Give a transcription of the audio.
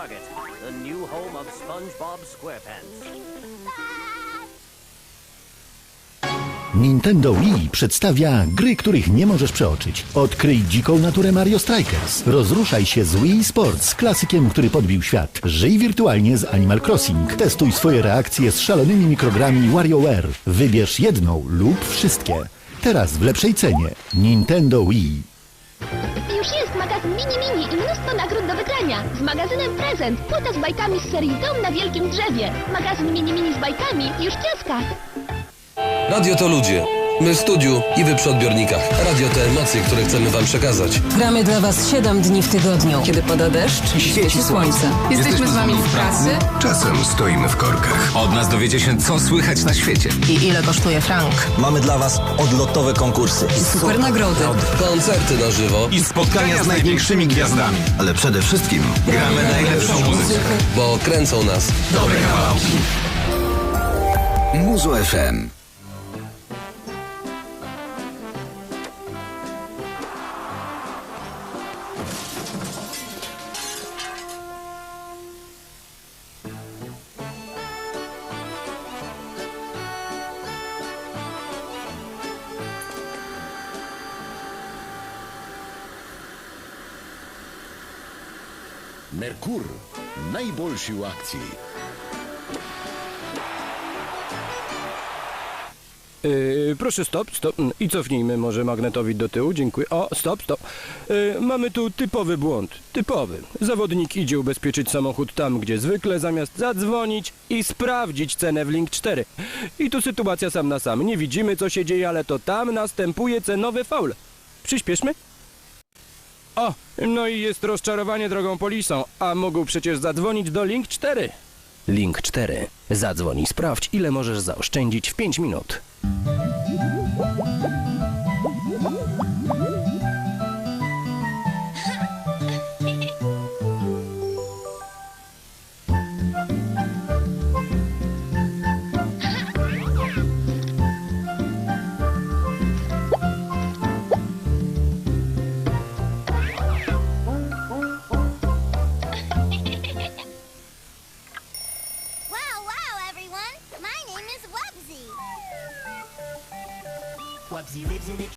Target, the new home of SpongeBob SquarePants. Nintendo Wii przedstawia gry, których nie możesz przeoczyć. Odkryj dziką naturę Mario Strikers. Rozruszaj się z Wii Sports, klasykiem, który podbił świat. Żyj wirtualnie z Animal Crossing. Testuj swoje reakcje z szalonymi mikrogrami WarioWare. Wybierz jedną lub wszystkie. Teraz w lepszej cenie. Nintendo Wii. Już jest magazyn Mini Mini i mnóstwo nagród do wygrania. Z magazynem Prezent, płyta z bajkami z serii Dom na Wielkim Drzewie. Magazyn Mini Mini z bajkami już w kioskach. Radio to ludzie. My w studiu i wy przy odbiornikach. Radio to emocje, które chcemy wam przekazać. Gramy dla Was 7 dni w tygodniu. Kiedy pada deszcz, świeci słońce. Jesteśmy z wami w pracy. Czasem stoimy w korkach. Od nas dowiecie się, co słychać na świecie. I ile kosztuje frank? Mamy dla Was odlotowe konkursy. Super nagrody. Koncerty na żywo, I spotkania z największymi gwiazdami. Ale przede wszystkim Gramy najlepszą muzykę. bo kręcą nas. Dobre kawałki. Muzo FM. Merkur najboljši v akciji. Yy, proszę stop, stop mm, i cofnijmy może magnetowid do tyłu, dziękuję. O, stop, stop. Yy, mamy tu typowy błąd, typowy. Zawodnik idzie ubezpieczyć samochód tam, gdzie zwykle, zamiast zadzwonić i sprawdzić cenę w Link 4. I tu sytuacja sam na sam. Nie widzimy co się dzieje, ale to tam następuje cenowy faul. Przyspieszmy. O, no i jest rozczarowanie drogą polisą, a mógł przecież zadzwonić do Link 4. Link 4. Zadzwoń i sprawdź, ile możesz zaoszczędzić w 5 minut. known as Webzy, Webzy. lives in a